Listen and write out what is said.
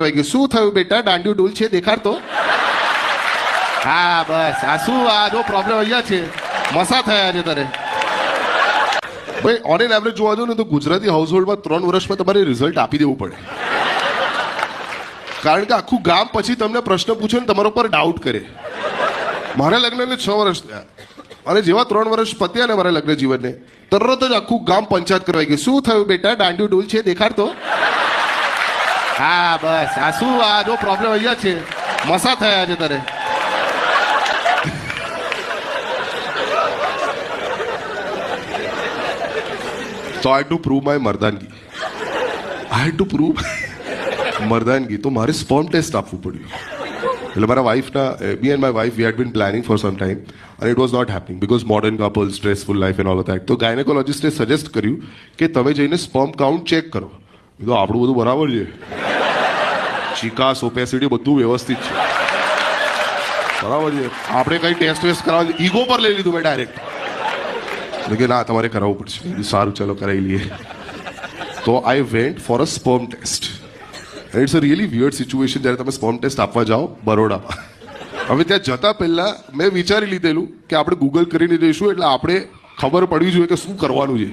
કહેવાય કે શું થયું બેટા? દાંડિયું ડૂલ છે, દેખાડતો? હા, બસ. આ શું આ જો પ્રોબ્લેમ અહીંયા છે? મસા થયા છે તારે. ભાઈ ઓન એન એવરેજ જોવા ને તો ગુજરાતી હાઉસહોલ્ડમાં ત્રણ વર્ષમાં તમારે રિઝલ્ટ આપી દેવું પડે. કારણ કે આખું ગામ પછી તમને પ્રશ્ન પૂછે ને તમારા પર ડાઉટ કરે. મારા લગ્નને છ વર્ષ થયા. અને જેવા ત્રણ વર્ષ પત્યા ને મારા લગ્ન જીવનને, તરત જ આખું ગામ પંચાયત કરવા ગયું. શું થયું બેટા? દાંડિયું ડૂલ છે, દેખાડતો? હા, બસ. આ શું આ જો પ્રોબ્લેમ અહીંયા છે. મસા થયા છે તારે. So I to prove my મર્દાનગી. I to to મર્દાનગી. તો મારે સ્પોર્મ ટેસ્ટ આપવું પડ્યું. એટલે મારા વાઇફના me and my wife we had been planning for some time અને it was not happening because modern couple stressful life and all that તો ગાયનેકોલોજિસ્ટે સજેસ્ટ કર્યું કે તમે જઈને સ્પોર્મ કાઉન્ટ ચેક કરો. તો આપણું બધું બરાબર છે. ચિકાસ ઓપેસિટી બધું વ્યવસ્થિત છે. બરાબર છે? આપણે કઈ ટેસ્ટ વેસ્ટ કરાવ ઈગો પર લઈ લીધું મેં ડાયરેક્ટ કે ના, તમારે કરાવવું પડશે. સારું, ચલો, કરાવી લઈએ. તો I went for a sperm test it's a really weird situation જ્યારે તમે સ્પર્મ ટેસ્ટ આપવા જાઓ બરોડામાં. હવે ત્યાં જતા પહેલા મેં વિચારી લીધેલું કે આપણે ગૂગલ કરીને જઈશું, એટલે આપણે ખબર પડવી જોઈએ કે શું કરવાનું છે.